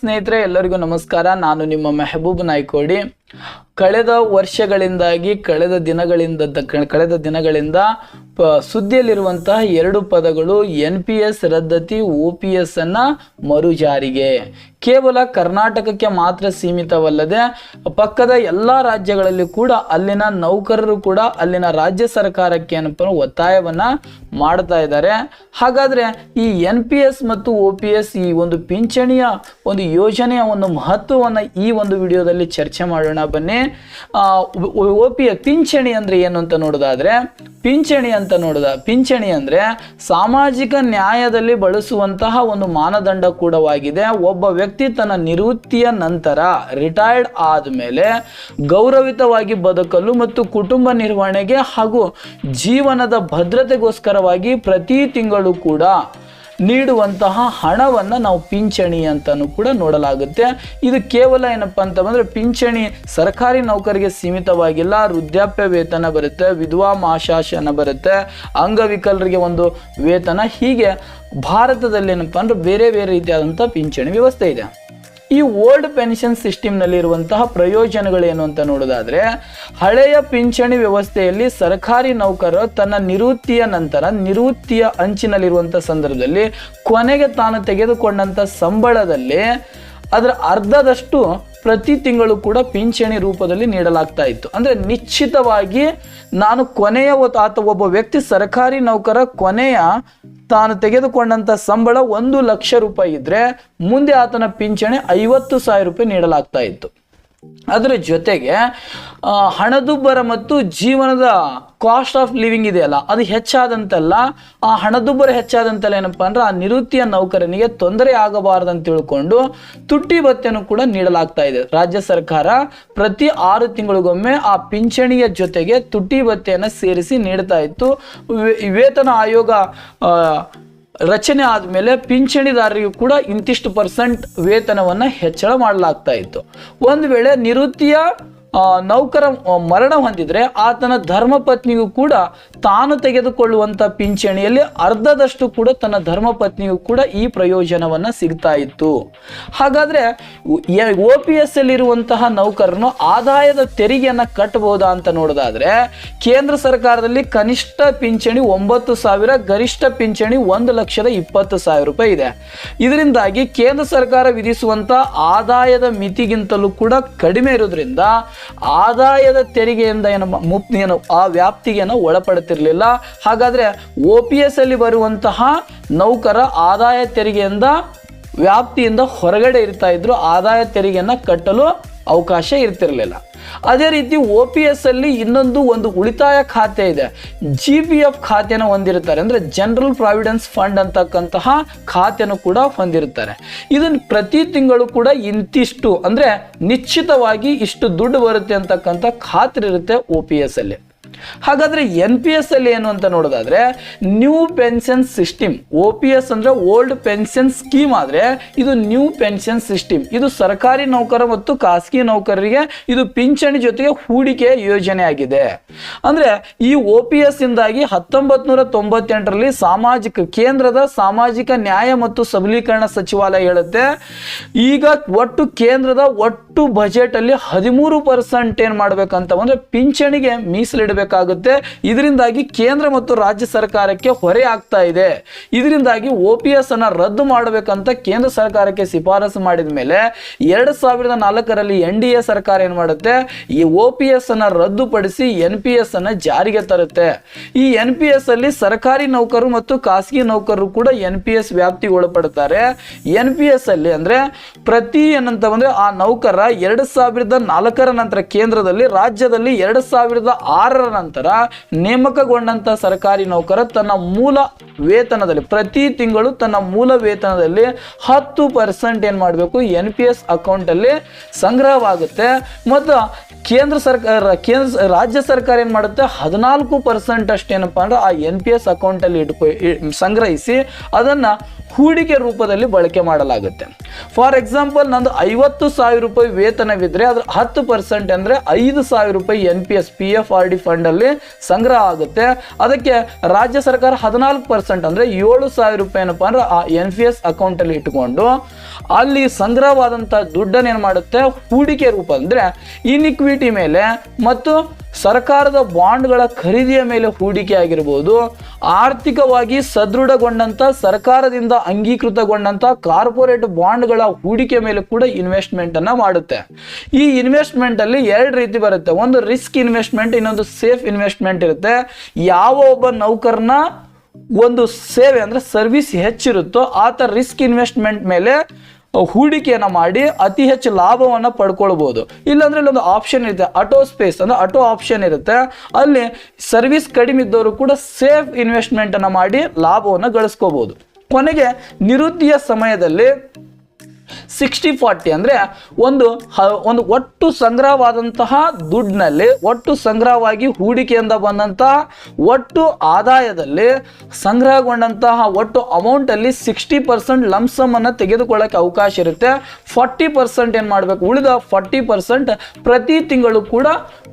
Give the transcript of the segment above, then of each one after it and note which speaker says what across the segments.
Speaker 1: ಸ್ನೇಹಿತರೆ ಎಲ್ಲರಿಗೂ ನಮಸ್ಕಾರ. ನಾನು ನಿಮ್ಮ ಮೆಹಬೂಬ್ ನಾಯ್ಕೋಡಿ. ಕಳೆದ ವರ್ಷಗಳಿಂದಾಗಿ, ಕಳೆದ ದಿನಗಳಿಂದ ಕಳೆದ ದಿನಗಳಿಂದ ಪ, ಸುದ್ದಿಯಲ್ಲಿರುವಂತಹ ಎರಡು ಪದಗಳು ಎನ್ ಪಿ ಎಸ್ ರದ್ದತಿ ಒ ಪಿ ಎಸ್ ಅನ್ನ ಮರು ಜಾರಿಗೆ ಕೇವಲ ಕರ್ನಾಟಕಕ್ಕೆ ಮಾತ್ರ ಸೀಮಿತವಲ್ಲದೆ ಪಕ್ಕದ ಎಲ್ಲ ರಾಜ್ಯಗಳಲ್ಲಿ ಕೂಡ ಅಲ್ಲಿನ ನೌಕರರು ಕೂಡ ಅಲ್ಲಿನ ರಾಜ್ಯ ಸರ್ಕಾರಕ್ಕೆ ಏನಪ್ಪ ಒತ್ತಾಯವನ್ನ ಮಾಡ್ತಾ ಇದ್ದಾರೆ. ಹಾಗಾದ್ರೆ ಈ ಎನ್ ಪಿ ಎಸ್ ಮತ್ತು ಒ ಪಿ ಎಸ್ ಈ ಒಂದು ಪಿಂಚಣಿಯ ಒಂದು ಯೋಜನೆಯ ಒಂದು ಮಹತ್ವವನ್ನು ಈ ಒಂದು ವಿಡಿಯೋದಲ್ಲಿ ಚರ್ಚೆ ಮಾಡೋಣ. ಬನ್ನಿ. ಒ ಪಿ ಪಿಂಚಣಿ ಅಂದ್ರೆ ಏನು ಅಂತ ನೋಡೋದಾದ್ರೆ, ಪಿಂಚಣಿ ಅಂತ ನೋಡಿದ, ಪಿಂಚಣಿ ಅಂದ್ರೆ ಸಾಮಾಜಿಕ ನ್ಯಾಯದಲ್ಲಿ ಬಳಸುವಂತಹ ಒಂದು ಮಾನದಂಡ ಕೂಡವಾಗಿದೆ. ಒಬ್ಬ ವ್ಯಕ್ತಿ ತನ್ನ ನಿವೃತ್ತಿಯ ನಂತರ ರಿಟೈರ್ಡ್ ಆದಮೇಲೆ ಗೌರವಿತವಾಗಿ ಬದುಕಲು ಮತ್ತು ಕುಟುಂಬ ನಿರ್ವಹಣೆಗೆ ಹಾಗೂ ಜೀವನದ ಭದ್ರತೆಗೋಸ್ಕರವಾಗಿ ಪ್ರತಿ ತಿಂಗಳು ಕೂಡ ನೀಡುವಂತಹ ಹಣವನ್ನು ನಾವು ಪಿಂಚಣಿ ಅಂತಲೂ ಕೂಡ ನೋಡಲಾಗುತ್ತೆ. ಇದು ಕೇವಲ ಏನಪ್ಪ ಅಂತ ಬಂದರೆ ಪಿಂಚಣಿ ಸರ್ಕಾರಿ ನೌಕರಿಗೆ ಸೀಮಿತವಾಗಿಲ್ಲ, ವೃದ್ಧಾಪ್ಯ ವೇತನ ಬರುತ್ತೆ, ವಿಧವಾ ಮಾಶಾಸನ ಬರುತ್ತೆ, ಅಂಗವಿಕಲರಿಗೆ ಒಂದು ವೇತನ. ಹೀಗೆ ಭಾರತದಲ್ಲಿ ಏನಪ್ಪ ಅಂದ್ರೆ ಬೇರೆ ಬೇರೆ ರೀತಿಯಾದಂಥ ಪಿಂಚಣಿ ವ್ಯವಸ್ಥೆ ಇದೆ. ಈ ಓಲ್ಡ್ ಪೆನ್ಷನ್ ಸಿಸ್ಟಮ್ನಲ್ಲಿ ಇರುವಂತಹ ಪ್ರಯೋಜನಗಳೇನು ಅಂತ ನೋಡೋದಾದ್ರೆ, ಹಳೆಯ ಪಿಂಚಣಿ ವ್ಯವಸ್ಥೆಯಲ್ಲಿ ಸರ್ಕಾರಿ ನೌಕರರು ತನ್ನ ನಿವೃತ್ತಿಯ ನಂತರ ನಿವೃತ್ತಿಯ ಅಂಚಿನಲ್ಲಿರುವಂಥ ಸಂದರ್ಭದಲ್ಲಿ ಕೊನೆಗೆ ತಾನು ತೆಗೆದುಕೊಂಡಂಥ ಸಂಬಳದಲ್ಲಿ ಅದರ ಅರ್ಧದಷ್ಟು ಪ್ರತಿ ತಿಂಗಳು ಕೂಡ ಪಿಂಚಣಿ ರೂಪದಲ್ಲಿ ನೀಡಲಾಗ್ತಾ ಇತ್ತು. ಅಂದರೆ ನಿಶ್ಚಿತವಾಗಿ ನಾನು ಕೊನೆಯ ಆತ ಒಬ್ಬ ವ್ಯಕ್ತಿ ಸರ್ಕಾರಿ ನೌಕರ, ಕೊನೆಯ ತಾನು ತೆಗೆದುಕೊಂಡಂಥ ಸಂಬಳ ಒಂದು ಲಕ್ಷ ರೂಪಾಯಿ ಇದ್ರೆ ಮುಂದೆ ಆತನ ಪಿಂಚಣಿ ಐವತ್ತು ಸಾವಿರ ರೂಪಾಯಿ ನೀಡಲಾಗ್ತಾ ಇತ್ತು. ಅದರ ಜೊತೆಗೆ ಹಣದುಬ್ಬರ ಮತ್ತು ಜೀವನದ ಕಾಸ್ಟ್ ಆಫ್ ಲಿವಿಂಗ್ ಇದೆಯಲ್ಲ, ಅದು ಹೆಚ್ಚಾದಂತೆಲ್ಲ, ಆ ಹಣದುಬ್ಬರ ಹೆಚ್ಚಾದಂತೆಲ್ಲ ಏನಪ್ಪ ಅಂದ್ರೆ, ಆ ನಿವೃತ್ತಿಯ ನೌಕರನಿಗೆ ತೊಂದರೆ ಅಂತ ತಿಳ್ಕೊಂಡು ತುಟ್ಟಿ ಭತ್ತೆಯನ್ನು ಕೂಡ ನೀಡಲಾಗ್ತಾ ಇದೆ. ರಾಜ್ಯ ಸರ್ಕಾರ ಪ್ರತಿ ಆರು ತಿಂಗಳಿಗೊಮ್ಮೆ ಆ ಪಿಂಚಣಿಯ ಜೊತೆಗೆ ತುಟ್ಟಿ ಭತ್ಯೆಯನ್ನು ಸೇರಿಸಿ ನೀಡ್ತಾ ಇತ್ತು. ವೇತನ ಆಯೋಗ ರಚನೆ ಆದಮೇಲೆ ಪಿಂಚಣಿದಾರರಿಗೂ ಕೂಡ ಇಂತಿಷ್ಟು ಪರ್ಸೆಂಟ್ ವೇತನವನ್ನು ಹೆಚ್ಚಳ ಮಾಡಲಾಗ್ತಾ ಇತ್ತು. ಒಂದು ವೇಳೆ ನಿವೃತ್ತಿಯ ನೌಕರ ಮರಣ ಹೊಂದಿದ್ರೆ ಆತನ ಧರ್ಮಪತ್ನಿಗೂ ಕೂಡ ತಾನು ತೆಗೆದುಕೊಳ್ಳುವಂಥ ಪಿಂಚಣಿಯಲ್ಲಿ ಅರ್ಧದಷ್ಟು ಕೂಡ ತನ್ನ ಧರ್ಮಪತ್ನಿಗೂ ಕೂಡ ಈ ಪ್ರಯೋಜನವನ್ನು ಸಿಗ್ತಾ ಇತ್ತು. ಹಾಗಾದ್ರೆ ಒ ಪಿ ಎಸ್ ಅಲ್ಲಿರುವಂತಹ ನೌಕರನು ಆದಾಯದ ತೆರಿಗೆಯನ್ನು ಕಟ್ಟಬಹುದಾ ಅಂತ ನೋಡೋದಾದ್ರೆ ಕೇಂದ್ರ ಸರ್ಕಾರದಲ್ಲಿ ಕನಿಷ್ಠ ಪಿಂಚಣಿ ಒಂಬತ್ತು ಸಾವಿರ, ಗರಿಷ್ಠ ಪಿಂಚಣಿ ಒಂದು ಲಕ್ಷದ ಇಪ್ಪತ್ತು ಸಾವಿರ ರೂಪಾಯಿ ಇದೆ. ಇದರಿಂದಾಗಿ ಕೇಂದ್ರ ಸರ್ಕಾರ ವಿಧಿಸುವಂಥ ಆದಾಯದ ಮಿತಿಗಿಂತಲೂ ಕೂಡ ಕಡಿಮೆ ಇರೋದ್ರಿಂದ ಆದಾಯದ ತೆರಿಗೆಯಿಂದ ಏನು ಮುಪ್ತಿಯನ್ನು ಏನು ಆ ವ್ಯಾಪ್ತಿಗೆ ಒಳಪಡುತ್ತಿರಲಿಲ್ಲ. ಹಾಗಾದರೆ ಒ ಪಿ ಎಸ್ ಅಲ್ಲಿ ಬರುವಂತಹ ನೌಕರ ಆದಾಯ ತೆರಿಗೆಯಿಂದ ವ್ಯಾಪ್ತಿಯಿಂದ ಹೊರಗಡೆ ಇರ್ತಾ ಇದ್ರು, ಆದಾಯ ತೆರಿಗೆಯನ್ನ ಕಟ್ಟಲು ಅವಕಾಶ ಇರ್ತಿರಲಿಲ್ಲ. ಅದೇ ರೀತಿ ಒ ಪಿ ಎಸ್ ಅಲ್ಲಿ ಇನ್ನೊಂದು ಒಂದು ಉಳಿತಾಯ ಖಾತೆ ಇದೆ. ಜಿ ಪಿ ಎಫ್ ಖಾತೆನ ಹೊಂದಿರ್ತಾರೆ ಅಂದ್ರೆ ಜನರಲ್ ಪ್ರಾವಿಡೆನ್ಸ್ ಫಂಡ್ ಅಂತಕ್ಕಂತಹ ಖಾತೆನ ಕೂಡ ಹೊಂದಿರ್ತಾರೆ ಇದನ್ನು ಪ್ರತಿ ತಿಂಗಳು ಕೂಡ ಇಂತಿಷ್ಟು, ಅಂದ್ರೆ ನಿಶ್ಚಿತವಾಗಿ ಇಷ್ಟು ದುಡ್ಡು ಬರುತ್ತೆ ಅಂತಕ್ಕಂಥ ಖಾತ್ರಿ ಇರುತ್ತೆ ಒ ಪಿ ಎಸ್ ಅಲ್ಲಿ. ಹಾಗಾದ್ರೆ ಎನ್ ಪಿ ಎಸ್ ಅಲ್ಲಿ ಏನು ಅಂತ ನೋಡೋದಾದ್ರೆ new pension system O P S ಅಂದ್ರೆ ಓಲ್ಡ್ ಪೆನ್ಷನ್ ಸ್ಕೀಮ್ ಆದ್ರೆ, ಇದು ನ್ಯೂ ಪೆನ್ಷನ್ ಸಿಸ್ಟಮ್ ಇದು ಸರ್ಕಾರಿ ನೌಕರ ಮತ್ತು ಖಾಸಗಿ ನೌಕರರಿಗೆ ಇದು ಪಿಂಚಣಿ ಜೊತೆಗೆ ಹೂಡಿಕೆ ಯೋಜನೆ ಆಗಿದೆ. ಅಂದ್ರೆ ಈ ಒ ಪಿ ಎಸ್ ಇಂದಾಗಿ ಹತ್ತೊಂಬತ್ತು ತೊಂಬತ್ತೆಂಟರಲ್ಲಿ ಸಾಮಾಜಿಕ, ಕೇಂದ್ರದ ಸಾಮಾಜಿಕ ನ್ಯಾಯ ಮತ್ತು ಸಬಲೀಕರಣ ಸಚಿವಾಲಯ ಹೇಳುತ್ತೆ, ಈಗ ಒಟ್ಟು ಕೇಂದ್ರದ ಒಟ್ಟು ಬಜೆಟ್ ಅಲ್ಲಿ ಹದಿಮೂರು ಪರ್ಸೆಂಟ್ ಏನ್ ಮಾಡಬೇಕಂತ ಅಂದ್ರೆ ಪಿಂಚಣಿಗೆ ಮೀಸಲಿಡಬೇಕಾಗುತ್ತೆ ಇದರಿಂದಾಗಿ ಕೇಂದ್ರ ಮತ್ತು ರಾಜ್ಯ ಸರ್ಕಾರಕ್ಕೆ ಹೊರೆ ಆಗ್ತಾ ಇದೆ. ಇದರಿಂದಾಗಿ ಒ ಪಿ ಎಸ್ ಅನ್ನ ರದ್ದು ಮಾಡಬೇಕಂತ ಕೇಂದ್ರ ಸರ್ಕಾರಕ್ಕೆ ಶಿಫಾರಸು ಮಾಡಿದ ಮೇಲೆ ಎರಡ್ ಸಾವಿರದ ನಾಲ್ಕರಲ್ಲಿ ಎನ್ ಡಿ ಎ ಸರ್ಕಾರ ಏನ್ ಮಾಡುತ್ತೆ? ಈ ಒ ಪಿ ಎಸ್ ಅನ್ನ ರದ್ದುಪಡಿಸಿ ಎನ್ ಪಿ ಎಸ್ ಅನ್ನ ಜಾರಿಗೆ ತರುತ್ತೆ. ಈ ಎನ್ ಪಿ ಎಸ್ ಅಲ್ಲಿ ಸರ್ಕಾರಿ ನೌಕರರು ಮತ್ತು ಖಾಸಗಿ ನೌಕರರು ಕೂಡ ಎನ್ ಪಿ ಎಸ್ ವ್ಯಾಪ್ತಿಗೆ ಒಳಪಡುತ್ತಾರೆ ಎನ್ ಪಿ ಎಸ್ ಅಲ್ಲಿ ಅಂದ್ರೆ ಪ್ರತಿ ಏನಂತ ಬಂದ್ರೆ ಆ ನೌಕರ ಎರಡ್ ಸಾವಿರದ ನಾಲ್ಕರ ನಂತರ ಕೇಂದ್ರದಲ್ಲಿ, ರಾಜ್ಯದಲ್ಲಿ ಎರಡ್ ಸಾವಿರದ ಆರರ ನಂತರ ನೇಮಕಗೊಂಡಂತ ಸರ್ಕಾರಿ ನೌಕರ ತನ್ನ ಮೂಲ ವೇತನದಲ್ಲಿ, ಪ್ರತಿ ತಿಂಗಳು ತನ್ನ ಮೂಲ ವೇತನದಲ್ಲಿ ಹತ್ತು ಪರ್ಸೆಂಟ್ ಏನ್ ಮಾಡಬೇಕು? ಎನ್ ಪಿ ಎಸ್ ಅಕೌಂಟ್ ಅಲ್ಲಿ ಸಂಗ್ರಹವಾಗುತ್ತೆ. ಮತ್ತು ಕೇಂದ್ರ ಸರ್ಕಾರ, ಕೇಂದ್ರ ರಾಜ್ಯ ಸರ್ಕಾರ ಏನ್ ಮಾಡುತ್ತೆ? ಹದಿನಾಲ್ಕು ಪರ್ಸೆಂಟ್ ಅಷ್ಟೇನಪ್ಪ ಅಂದ್ರೆ ಆ ಎನ್ ಪಿ ಎಸ್ ಅಕೌಂಟ್ ಅಲ್ಲಿ ಇಟ್ಕೊ ಸಂಗ್ರಹಿಸಿ ಅದನ್ನ ಹೂಡಿಕೆ ರೂಪದಲ್ಲಿ ಬಳಕೆ ಮಾಡಲಾಗುತ್ತೆ. ಫಾರ್ ಎಕ್ಸಾಂಪಲ್ ನಂದು ಐವತ್ತು ಸಾವಿರ ರೂಪಾಯಿ ವೇತನವಿದ್ರೆ ಅದ್ರ ಹತ್ತು ಪರ್ಸೆಂಟ್ ಅಂದರೆ ಐದು ಸಾವಿರ ರೂಪಾಯಿ N P S P F R D ಫಂಡಲ್ಲಿ ಸಂಗ್ರಹ ಆಗುತ್ತೆ. ಅದಕ್ಕೆ ರಾಜ್ಯ ಸರ್ಕಾರ ಹದಿನಾಲ್ಕು ಪರ್ಸೆಂಟ್ ಅಂದರೆ ಏಳು ಸಾವಿರ ರೂಪಾಯಿ ಏನಪ್ಪ ಅಂದ್ರೆ ಆ ಎನ್ ಪಿ ಎಸ್ ಅಕೌಂಟಲ್ಲಿ ಇಟ್ಕೊಂಡು ಅಲ್ಲಿ ಸಂಗ್ರಹವಾದಂಥ ದುಡ್ಡನ್ನು ಏನು ಮಾಡುತ್ತೆ? ಹೂಡಿಕೆ ರೂಪ ಅಂದರೆ ಇನ್ಇಕ್ವಿಟಿ ಮೇಲೆ ಮತ್ತು ಸರ್ಕಾರದ ಬಾಂಡ್ಗಳ ಖರೀದಿಯ ಮೇಲೆ ಹೂಡಿಕೆ ಆಗಿರ್ಬೋದು ಆರ್ಥಿಕವಾಗಿ ಸದೃಢಗೊಂಡಂಥ ಸರ್ಕಾರದಿಂದ ಅಂಗೀಕೃತಗೊಂಡಂಥ ಕಾರ್ಪೊರೇಟ್ ಬಾಂಡ್ಗಳ ಹೂಡಿಕೆ ಮೇಲೆ ಕೂಡ ಇನ್ವೆಸ್ಟ್ಮೆಂಟನ್ನು ಮಾಡುತ್ತೆ. ಈ ಇನ್ವೆಸ್ಟ್ಮೆಂಟಲ್ಲಿ ಎರಡು ರೀತಿ ಬರುತ್ತೆ. ಒಂದು ರಿಸ್ಕ್ ಇನ್ವೆಸ್ಟ್ಮೆಂಟ್ ಇನ್ನೊಂದು ಸೇಫ್ ಇನ್ವೆಸ್ಟ್ಮೆಂಟ್ ಇರುತ್ತೆ. ಯಾವ ಒಬ್ಬ ನೌಕರನ ಒಂದು ಸೇವೆ ಅಂದರೆ ಸರ್ವಿಸ್ ಹೆಚ್ಚಿರುತ್ತೋ, ಆತ ರಿಸ್ಕ್ ಇನ್ವೆಸ್ಟ್ಮೆಂಟ್ ಮೇಲೆ ಹೂಡಿಕೆಯನ್ನು ಮಾಡಿ ಅತಿ ಹೆಚ್ಚು ಲಾಭವನ್ನು ಪಡ್ಕೊಳ್ಬೋದು. ಇಲ್ಲಾಂದ್ರೆ ಇಲ್ಲೊಂದು ಆಪ್ಷನ್ ಇರುತ್ತೆ ಆಟೋ ಸ್ಪೇಸ್ ಅಂದರೆ ಆಟೋ ಆಪ್ಷನ್ ಇರುತ್ತೆ. ಅಲ್ಲಿ ಸರ್ವಿಸ್ ಕಡಿಮೆ ಇದ್ದವರು ಕೂಡ ಸೇಫ್ ಇನ್ವೆಸ್ಟ್ಮೆಂಟನ್ನು ಮಾಡಿ ಲಾಭವನ್ನು ಗಳಿಸ್ಕೋಬೋದು. ಕೊನೆಗೆ ನಿವೃತ್ತಿಯ ಸಮಯದಲ್ಲಿ ಸಿಕ್ಸ್ಟಿ ಫಾರ್ಟಿ ಅಂದರೆ ಒಂದು ಒಂದು ಒಟ್ಟು ಸಂಗ್ರಹವಾದಂತಹ ದುಡ್ಡಿನಲ್ಲಿ, ಒಟ್ಟು ಸಂಗ್ರಹವಾಗಿ ಹೂಡಿಕೆಯಿಂದ ಬಂದಂತಹ ಒಟ್ಟು ಆದಾಯದಲ್ಲಿ ಸಂಗ್ರಹಗೊಂಡಂತಹ ಒಟ್ಟು ಅಮೌಂಟಲ್ಲಿ ಸಿಕ್ಸ್ಟಿ ಪರ್ಸೆಂಟ್ ಲಂಸಮ್ ಅನ್ನು ತೆಗೆದುಕೊಳ್ಳೋಕೆ ಅವಕಾಶ ಇರುತ್ತೆ. ಫಾರ್ಟಿ ಪರ್ಸೆಂಟ್ ಏನು ಮಾಡಬೇಕು? ಉಳಿದ ಫಾರ್ಟಿ ಪರ್ಸೆಂಟ್ ಪ್ರತಿ ತಿಂಗಳು ಕೂಡ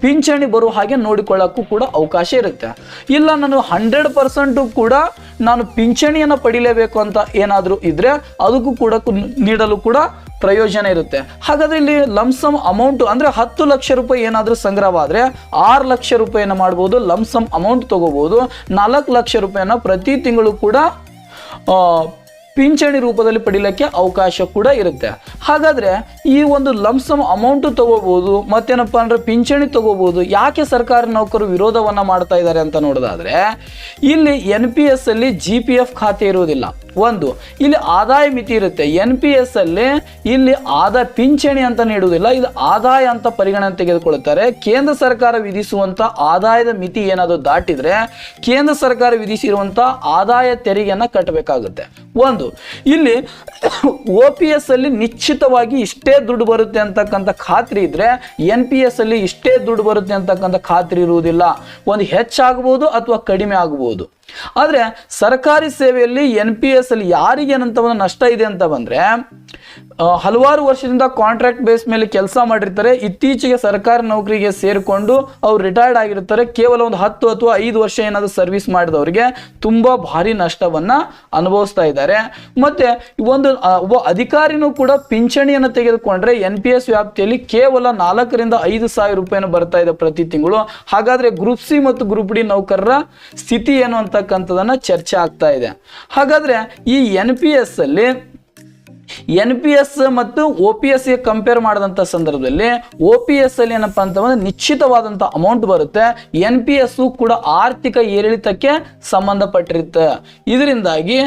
Speaker 1: ಪಿಂಚಣಿ ಬರುವ ಹಾಗೆ ನೋಡಿಕೊಳ್ಳೋಕ್ಕೂ ಕೂಡ ಅವಕಾಶ ಇರುತ್ತೆ. ಇಲ್ಲ, ನಾನು ಹಂಡ್ರೆಡ್ ಪರ್ಸೆಂಟು ಕೂಡ ನಾನು ಪಿಂಚಣಿಯನ್ನು ಪಡಿಲೇಬೇಕು ಅಂತ ಏನಾದರೂ ಇದ್ದರೆ ಅದಕ್ಕೂ ಕೂಡ ನೀಡಲು ಕೂಡ ಪ್ರಯೋಜನ ಇರುತ್ತೆ. ಹಾಗಾದರೆ ಇಲ್ಲಿ ಲಮ್ಸಮ್ ಅಮೌಂಟ್ ಅಂದರೆ ಹತ್ತು ಲಕ್ಷ ರೂಪಾಯಿ ಏನಾದರೂ ಸಂಗ್ರಹವಾದರೆ ಆರು ಲಕ್ಷ ರೂಪಾಯಿಯನ್ನು ಮಾಡ್ಬೋದು ಲಮ್ಸಮ್ ಅಮೌಂಟ್ ತೊಗೋಬೋದು, ನಾಲ್ಕು ಲಕ್ಷ ರೂಪಾಯಿಯನ್ನು ಪ್ರತಿ ತಿಂಗಳು ಕೂಡ ಪಿಂಚಣಿ ರೂಪದಲ್ಲಿ ಪಡೀಲಿಕ್ಕೆ ಅವಕಾಶ ಕೂಡ ಇರುತ್ತೆ. ಹಾಗಾದ್ರೆ ಈ ಒಂದು ಲಂಸಮ್ ಅಮೌಂಟ್ ತಗೋಬಹುದು ಮತ್ತೇನಪ್ಪ ಅಂದ್ರೆ ಪಿಂಚಣಿ ತಗೋಬಹುದು ಯಾಕೆ ಸರ್ಕಾರಿ ನೌಕರು ವಿರೋಧವನ್ನ ಮಾಡ್ತಾ ಇದ್ದಾರೆ ಅಂತ ನೋಡೋದಾದ್ರೆ, ಇಲ್ಲಿ ಎನ್ ಪಿ ಎಸ್ ಅಲ್ಲಿ ಜಿ ಪಿ ಎಫ್ ಖಾತೆ ಇರುವುದಿಲ್ಲ. ಒಂದು, ಇಲ್ಲಿ ಆದಾಯ ಮಿತಿ ಇರುತ್ತೆ. ಎನ್ ಪಿ ಎಸ್ ಅಲ್ಲಿ ಇಲ್ಲಿ ಆದಾಯ ಪಿಂಚಣಿ ಅಂತ ನೀಡುವುದಿಲ್ಲ, ಇದು ಆದಾಯ ಅಂತ ಪರಿಗಣನೆ ತೆಗೆದುಕೊಳ್ಳುತ್ತಾರೆ. ಕೇಂದ್ರ ಸರ್ಕಾರ ವಿಧಿಸುವಂತ ಆದಾಯದ ಮಿತಿ ಏನಾದರೂ ದಾಟಿದ್ರೆ ಕೇಂದ್ರ ಸರ್ಕಾರ ವಿಧಿಸಿರುವಂತ ಆದಾಯ ತೆರಿಗೆಯನ್ನ ಕಟ್ಟಬೇಕಾಗುತ್ತೆ. ಒಂದು, ಇಲ್ಲಿ ಒ ಪಿ ಎಸ್ ಅಲ್ಲಿ ನಿಶ್ಚಿತವಾಗಿ ಇಷ್ಟೇ ದುಡ್ಡು ಬರುತ್ತೆ ಅಂತಕ್ಕಂಥ ಖಾತ್ರಿ ಇದ್ರೆ ಎನ್ ಪಿ ಎಸ್ ಅಲ್ಲಿ ಇಷ್ಟೇ ದುಡ್ಡು ಬರುತ್ತೆ ಅಂತಕ್ಕಂಥ ಖಾತ್ರಿ ಇರುವುದಿಲ್ಲ. ಒಂದು ಹೆಚ್ಚಾಗಬಹುದು ಅಥವಾ ಕಡಿಮೆ ಆಗಬಹುದು ಆದರೆ ಸರ್ಕಾರಿ ಸೇವೆಯಲ್ಲಿ ಎನ್ ಪಿ ಎಸ್ ಅಲ್ಲಿ ಯಾರಿಗೆ ಏನಂತ ಒಂದು ನಷ್ಟ ಇದೆ ಅಂತ ಬಂದ್ರೆ ಹಲವಾರು ವರ್ಷದಿಂದ ಕಾಂಟ್ರಾಕ್ಟ್ ಬೇಸ್ ಮೇಲೆ ಕೆಲಸ ಮಾಡಿರ್ತಾರೆ. ಇತ್ತೀಚೆಗೆ ಸರ್ಕಾರಿ ನೌಕರಿಗೆ ಸೇರಿಕೊಂಡು ಅವ್ರು ರಿಟೈರ್ಡ್ ಆಗಿರ್ತಾರೆ. ಕೇವಲ ಒಂದು ಹತ್ತು ಅಥವಾ ಐದು ವರ್ಷ ಏನಾದರೂ ಸರ್ವಿಸ್ ಮಾಡಿದವರಿಗೆ ತುಂಬಾ ಭಾರಿ ನಷ್ಟವನ್ನ ಅನುಭವಿಸ್ತಾ ಇದ್ದಾರೆ. ಮತ್ತೆ ಒಂದು ಒಬ್ಬ ಅಧಿಕಾರಿನೂ ಕೂಡ ಪಿಂಚಣಿಯನ್ನು ತೆಗೆದುಕೊಂಡ್ರೆ ಎನ್ ಪಿ ಎಸ್ ವ್ಯಾಪ್ತಿಯಲ್ಲಿ ಕೇವಲ ನಾಲ್ಕರಿಂದ ಐದು ಸಾವಿರ ರೂಪಾಯಿನ ಬರ್ತಾ ಇದೆ ಪ್ರತಿ ತಿಂಗಳು. ಹಾಗಾದ್ರೆ ಗ್ರೂಪ್ ಸಿ ಮತ್ತು ಗ್ರೂಪ್ ಡಿ ನೌಕರರ ಸ್ಥಿತಿ ಏನು ಅಂತಕ್ಕಂಥದನ್ನ ಚರ್ಚೆ ಆಗ್ತಾ ಇದೆ. ಹಾಗಾದ್ರೆ ಈ ಎನ್ ಪಿ ಎಸ್ ಅಲ್ಲಿ ಎನ್ ಪಿ ಎಸ್ ಮತ್ತು ಒ ಪಿ ಎಸ್ಗೆ ಕಂಪೇರ್ ಮಾಡಿದಂಥ ಸಂದರ್ಭದಲ್ಲಿ ಒ ಪಿ ಎಸ್ ಅಲ್ಲಿ ಏನಪ್ಪಾ ಅಂತಂದ್ರೆ ನಿಶ್ಚಿತವಾದಂಥ ಅಮೌಂಟ್ ಬರುತ್ತೆ. ಎನ್ ಪಿ ಎಸ್ ಕೂಡ ಆರ್ಥಿಕ ಏರಿಳಿತಕ್ಕೆ ಸಂಬಂಧಪಟ್ಟಿರುತ್ತೆ. ಇದರಿಂದಾಗಿ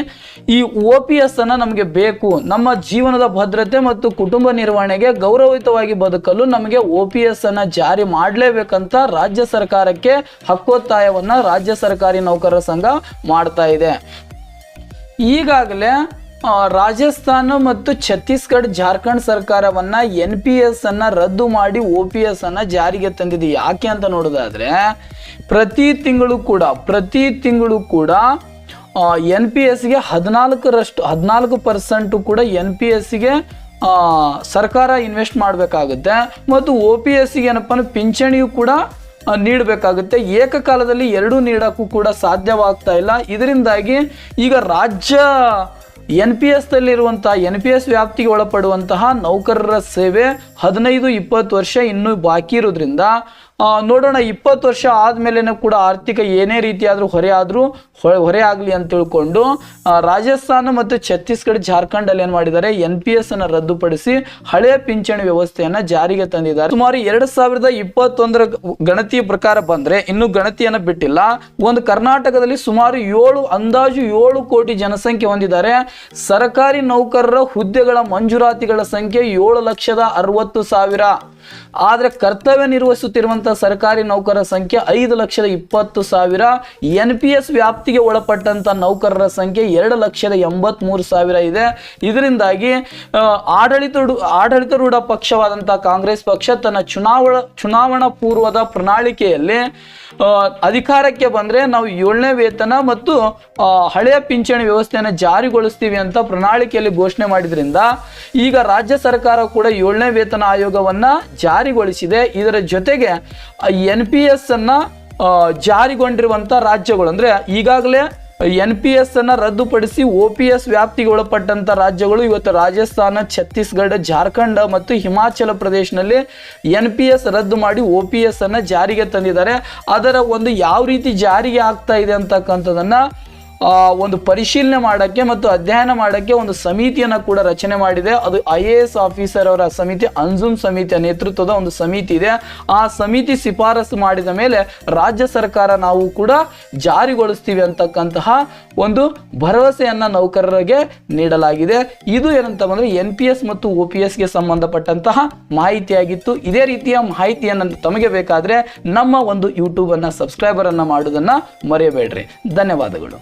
Speaker 1: ಈ ಒ ಪಿ ಎಸ್ ಅನ್ನ ನಮಗೆ ಬೇಕು. ನಮ್ಮ ಜೀವನದ ಭದ್ರತೆ ಮತ್ತು ಕುಟುಂಬ ನಿರ್ವಹಣೆಗೆ ಗೌರವಯುತವಾಗಿ ಬದುಕಲು ನಮಗೆ ಒ ಪಿ ಎಸ್ ಅನ್ನ ಜಾರಿ ಮಾಡಲೇಬೇಕಂತ ರಾಜ್ಯ ಸರ್ಕಾರಕ್ಕೆ ಹಕ್ಕೊತ್ತಾಯವನ್ನ ರಾಜ್ಯ ಸರ್ಕಾರಿ ನೌಕರರ ಸಂಘ ಮಾಡ್ತಾ ಇದೆ. ಈಗಾಗಲೇ ರಾಜಸ್ಥಾನ ಮತ್ತು ಛತ್ತೀಸ್ಗಢ ಜಾರ್ಖಂಡ್ ಸರ್ಕಾರವನ್ನ ಎನ್ ಪಿ ಎಸ್ ಅನ್ನ ರದ್ದು ಮಾಡಿ ಒ ಪಿ ಎಸ್ ಅನ್ನ ಜಾರಿಗೆ ತಂದಿದೆ. ಯಾಕೆ ಅಂತ ನೋಡೋದಾದ್ರೆ, ಪ್ರತಿ ತಿಂಗಳು ಕೂಡ, ಪ್ರತಿ ತಿಂಗಳು ಕೂಡ ಎನ್ ಪಿ ಎಸ್ಗೆ ಹದಿನಾಲ್ಕರಷ್ಟು, ಹದಿನಾಲ್ಕು ಪರ್ಸೆಂಟು ಕೂಡ ಎನ್ ಪಿ ಎಸ್ಗೆ ಸರ್ಕಾರ ಇನ್ವೆಸ್ಟ್ ಮಾಡಬೇಕಾಗುತ್ತೆ. ಮತ್ತು ಒ ಪಿ ಎಸ್ಗೆ ಏನಪ್ಪ ಅಂದ್ರೆ ಪಿಂಚಣಿಯು ಕೂಡ ನೀಡಬೇಕಾಗುತ್ತೆ. ಏಕಕಾಲದಲ್ಲಿ ಎರಡೂ ನೀಡೋಕ್ಕೂ ಕೂಡ ಸಾಧ್ಯವಾಗ್ತಾ ಇಲ್ಲ. ಇದರಿಂದಾಗಿ ಈಗ ರಾಜ್ಯ ಎನ್ ಪಿ ಎಸ್ ದಲ್ಲಿರುವಂಥ ಎನ್ ಪಿ ಎಸ್ ವ್ಯಾಪ್ತಿಗೆ ಒಳಪಡುವಂತಹ ನೌಕರರ ಸೇವೆ ಹದಿನೈದು ಇಪ್ಪತ್ತು ವರ್ಷ ಇನ್ನೂ ಬಾಕಿ ಇರೋದ್ರಿಂದ ನೋಡೋಣ, ಇಪ್ಪತ್ತು ವರ್ಷ ಆದಮೇಲೆನೂ ಕೂಡ ಆರ್ಥಿಕ ಏನೇ ರೀತಿಯಾದರೂ ಹೊರೆ ಆದರೂ ಹೊರೆ ಆಗಲಿ ಅಂತ ತಿಳ್ಕೊಂಡು ರಾಜಸ್ಥಾನ ಮತ್ತು ಛತ್ತೀಸ್ಗಢ, ಜಾರ್ಖಂಡಲ್ಲಿ ಏನು ಮಾಡಿದ್ದಾರೆ? ಎನ್ ಪಿ ಎಸ್ ಅನ್ನು ರದ್ದುಪಡಿಸಿ ಹಳೆಯ ಪಿಂಚಣಿ ವ್ಯವಸ್ಥೆಯನ್ನು ಜಾರಿಗೆ ತಂದಿದ್ದಾರೆ. ಸುಮಾರು ಎರಡು ಸಾವಿರದ ಇಪ್ಪತ್ತೊಂದರ ಗಣತಿಯ ಪ್ರಕಾರ ಬಂದ್ರೆ ಇನ್ನು ಗಣತಿಯನ್ನು ಬಿಟ್ಟಿಲ್ಲ. ಒಂದು ಕರ್ನಾಟಕದಲ್ಲಿ ಸುಮಾರು ಏಳು, ಅಂದಾಜು ಏಳು ಕೋಟಿ ಜನಸಂಖ್ಯೆ ಹೊಂದಿದ್ದಾರೆ. ಸರ್ಕಾರಿ ನೌಕರರ ಹುದ್ದೆಗಳ ಮಂಜೂರಾತಿಗಳ ಸಂಖ್ಯೆ ಏಳು ಲಕ್ಷದ ಅರವತ್ತು ಸಾವಿರ. ಆದರೆ ಕರ್ತವ್ಯ ನಿರ್ವಹಿಸುತ್ತಿರುವಂಥ ಸರ್ಕಾರಿ ನೌಕರರ ಸಂಖ್ಯೆ ಐದು ಲಕ್ಷದ ಇಪ್ಪತ್ತು ಸಾವಿರ. ಎನ್ ಪಿ ಎಸ್ ವ್ಯಾಪ್ತಿಗೆ ಒಳಪಟ್ಟಂತ ನೌಕರರ ಸಂಖ್ಯೆ ಎರಡು ಲಕ್ಷದ ಎಂಬತ್ಮೂರು ಸಾವಿರ ಇದೆ. ಇದರಿಂದಾಗಿ ಆಡಳಿತ ಆಡಳಿತರೂಢ ಪಕ್ಷವಾದಂಥ ಕಾಂಗ್ರೆಸ್ ಪಕ್ಷ ತನ್ನ ಚುನಾವಣಾ ಚುನಾವಣಾ ಪೂರ್ವದ ಪ್ರಣಾಳಿಕೆಯಲ್ಲಿ ಅಧಿಕಾರಕ್ಕೆ ಬಂದರೆ ನಾವು ಏಳನೇ ವೇತನ ಮತ್ತು ಹಳೆಯ ಪಿಂಚಣಿ ವ್ಯವಸ್ಥೆಯನ್ನು ಜಾರಿಗೊಳಿಸ್ತೀವಿ ಅಂತ ಪ್ರಣಾಳಿಕೆಯಲ್ಲಿ ಘೋಷಣೆ ಮಾಡಿದ್ರಿಂದ, ಈಗ ರಾಜ್ಯ ಸರ್ಕಾರ ಕೂಡ ಏಳನೇ ವೇತನ ಆಯೋಗವನ್ನ ಜಾರಿಗೊಳಿಸಿದೆ. ಇದರ ಜೊತೆಗೆ ಎನ್ ಪಿ ಎಸ್ ಅನ್ನ ಆ, ಜಾರಿಗೊಂಡಿರುವಂತ ರಾಜ್ಯಗಳು ಅಂದ್ರೆ ಈಗಾಗಲೇ ಎನ್ ಪಿ ಎಸ್ ಅನ್ನ ರದ್ದುಪಡಿಸಿ ಒ ಪಿ ಎಸ್ ವ್ಯಾಪ್ತಿಗೆ ಒಳಪಟ್ಟಂಥ ರಾಜ್ಯಗಳು ಇವತ್ತು ರಾಜಸ್ಥಾನ ಛತ್ತೀಸ್ಗಢ ಜಾರ್ಖಂಡ್ ಮತ್ತು ಹಿಮಾಚಲ ಪ್ರದೇಶನಲ್ಲಿ ಎನ್ ಪಿ ಎಸ್ ರದ್ದು ಮಾಡಿ ಒ ಪಿ ಎಸ್ ಅನ್ನ ಜಾರಿಗೆ ತಂದಿದ್ದಾರೆ. ಅದರ ಒಂದು ಯಾವ ರೀತಿ ಜಾರಿಗೆ ಆಗ್ತಾ ಇದೆ ಅಂತಕ್ಕಂಥದ್ದನ್ನ ಒಂದು ಪರಿಶೀಲನೆ ಮಾಡೋಕ್ಕೆ ಮತ್ತು ಅಧ್ಯಯನ ಮಾಡೋಕ್ಕೆ ಒಂದು ಸಮಿತಿಯನ್ನು ಕೂಡ ರಚನೆ ಮಾಡಿದೆ. ಅದು ಐ ಎ ಎಸ್ ಆಫೀಸರ್ ಅವರ ಸಮಿತಿ ಅಂಜುಮ್ ಸಮಿತಿಯ ನೇತೃತ್ವದ ಒಂದು ಸಮಿತಿ ಇದೆ. ಆ ಸಮಿತಿ ಶಿಫಾರಸು ಮಾಡಿದ ಮೇಲೆ ರಾಜ್ಯ ಸರ್ಕಾರ ನಾವು ಕೂಡ ಜಾರಿಗೊಳಿಸ್ತೀವಿ ಅಂತಕ್ಕಂತಹ ಒಂದು ಭರವಸೆಯನ್ನು ನೌಕರರಿಗೆ ನೀಡಲಾಗಿದೆ. ಇದು ಏನಂತ ಬಂದರೆ ಎನ್ ಪಿ ಎಸ್ ಮತ್ತು ಒ ಪಿ ಎಸ್ಗೆ ಸಂಬಂಧಪಟ್ಟಂತಹ ಮಾಹಿತಿಯಾಗಿತ್ತು. ಇದೇ ರೀತಿಯ ಮಾಹಿತಿಯನ್ನು ತಮಗೆ ಬೇಕಾದರೆ ನಮ್ಮ ಒಂದು ಯೂಟ್ಯೂಬನ್ನು ಸಬ್ಸ್ಕ್ರೈಬರನ್ನು ಮಾಡೋದನ್ನು ಮರೆಯಬೇಡ್ರಿ. ಧನ್ಯವಾದಗಳು.